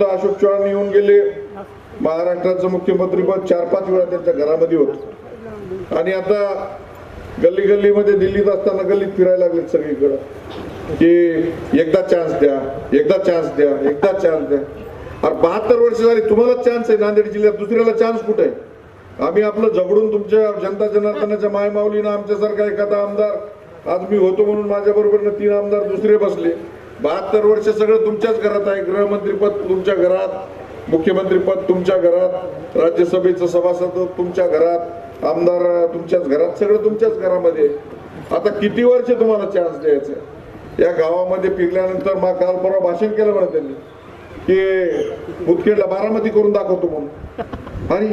होतं अशोक चव्हाण येऊन गेले. महाराष्ट्राचं मुख्यमंत्रीपद चार पाच वेळा त्यांच्या घरामध्ये होत. आणि आता गल्ली गल्लीमध्ये दिल्लीत असताना गल्लीत फिरायला लागले सगळीकडं. की एकदा चान्स द्या एकदा चान्स द्या एकदा चान्स द्या. अरे बहात्तर वर्ष झाली तुम्हाला चान्स आहे नांदेड जिल्ह्यात दुसऱ्याला चान्स कुठे आहे? आम्ही आपलं झगडून तुमच्या जनता जनार्दनाच्या मायमाऊलीनं आमच्यासारखा एखादा आमदार आज मी होतो म्हणून माझ्या बरोबर तीन आमदार दुसरे बसले. बहात्तर वर्ष सगळं तुमच्याच घरात आहे. गृहमंत्रीपद तुमच्या घरात मुख्यमंत्रीपद तुमच्या घरात राज्यसभेचं सभासद तुमच्या घरात आमदार तुमच्याच घरात सगळं तुमच्याच घरामध्ये. आहे. आता किती वर्ष तुम्हाला चान्स द्यायचं? या गावामध्ये फिरल्यानंतर मग काल परवा भाषण केलं म्हणा त्यांनी की मुदखेडला बारामती करून दाखवतो म्हणून. आणि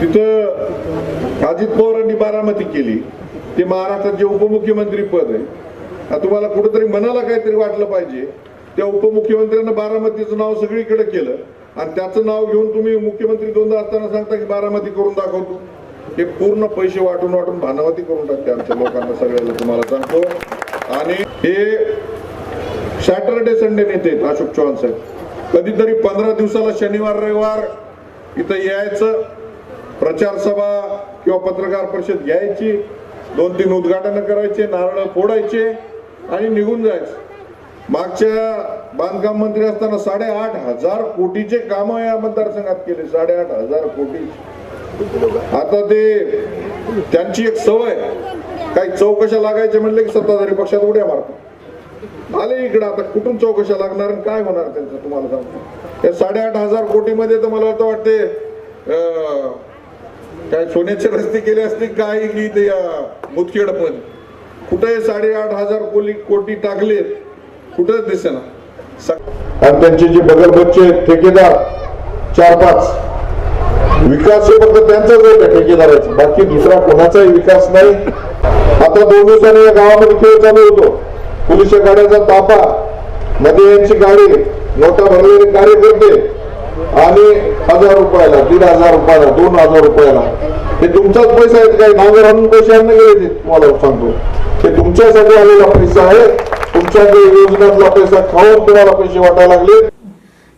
तिथं अजित पवारांनी बारामती केली. ते महाराष्ट्रात जे उपमुख्यमंत्री पद आहे. तुम्हाला कुठेतरी मनाला काहीतरी वाटलं पाहिजे. त्या उपमुख्यमंत्र्यांना बारामतीचं नाव सगळीकडे केलं. आणि त्याचं नाव घेऊन तुम्ही मुख्यमंत्री दोनदा असताना सांगता की बारामती करून दाखवतो हे पूर्ण पैसे वाटून वाटून भानावती करून टाकते आमच्या लोकांना सगळ्याला तुम्हाला सांगतो. आणि हे सॅटरडे संडे नेते अशोक चव्हाण साहेब. कधीतरी पंधरा दिवसाला शनिवार रविवार इथं यायचं. प्रचार सभा किंवा पत्रकार परिषद घ्यायची. दोन तीन उद्घाटनं करायचे नारळ फोडायचे. आणि निघून जायचं. मागच्या बांधकाम मंत्री असताना साडेआठ हजार कोटीचे काम या मतदारसंघात केले. साडेआठ हजार कोटी. आता ते त्यांची एक सवय काही चौकशा लागायचे म्हणले की सत्ताधारी पक्षात उड्या मारतात. आले इकडे आता कुठून चौकशा लागणार आणि काय होणार त्यांचं तुम्हाला सांगतो. या साडेआठ हजार कोटीमध्ये तर मला असं वाटते अं, काय सोन्याचे रस्ते केले असते काय की ते मुदखेड पण. कुठे साडेआठ हजार कोटी कोटी टाकले कुठेच दिसेना. आणि त्यांचे जे बगलबच्चे ठेकेदार चार पाच. विकास हे फक्त त्यांचाच आहे त्या ठेकेदाराचा. बाकी दुसरा कोणाचाही विकास नाही. आता दोन दिवसांनी या गावामध्ये खेळ चालू होतो. पोलीस गाड्याचा ताफा मध्ये यांची गाडी मोठा भरलेले कार्यकर्ते आणि हजार रुपयाला दीड हजार रुपयाला दोन हजार रुपयाला. हे तुमचाच पैसा आहेत काही नांगर आणून पैसे आणले गेले तुम्हाला सांगतो. हे तुमच्यासाठी आलेला पैसा आहे. तुमच्या जे योजनातला पैसा खाऊन तुम्हाला पैसे वाटायला लागले.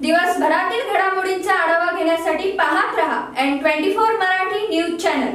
दिवसभरातील घडामोडींचा आढावा घेण्यासाठी पाहत रहा N twenty four Marathi news channel